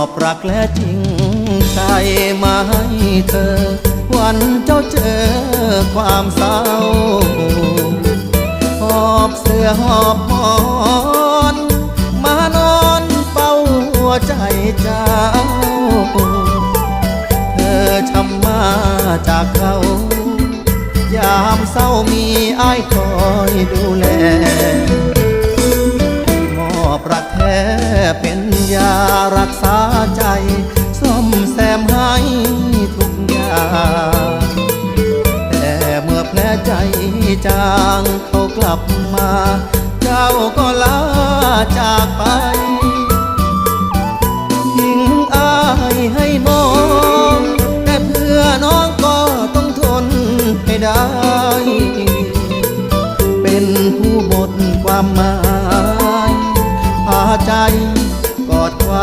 อบรักและจริงใจมาให้เธอ วันเจ้าเจอความเศร้า หอบเสื้อหอบหมอนมานอนเฝ้าหัวใจเจ้า เธอช้ำมาจากเขา ยามเศร้ามีอ้ายคอยดูแลมอบรักแท้เป็นยารัก ใจซ่อมแซมให้ทุกอย่างแต่เมื่อแผลใจจางเขากลับมา เจ้าก็ลาจากไปทิ้งอายให้มองแต่เพื่อน้องก็ต้องทนให้ได้ เป็นผู้หมดความหมายพาใจกอดความ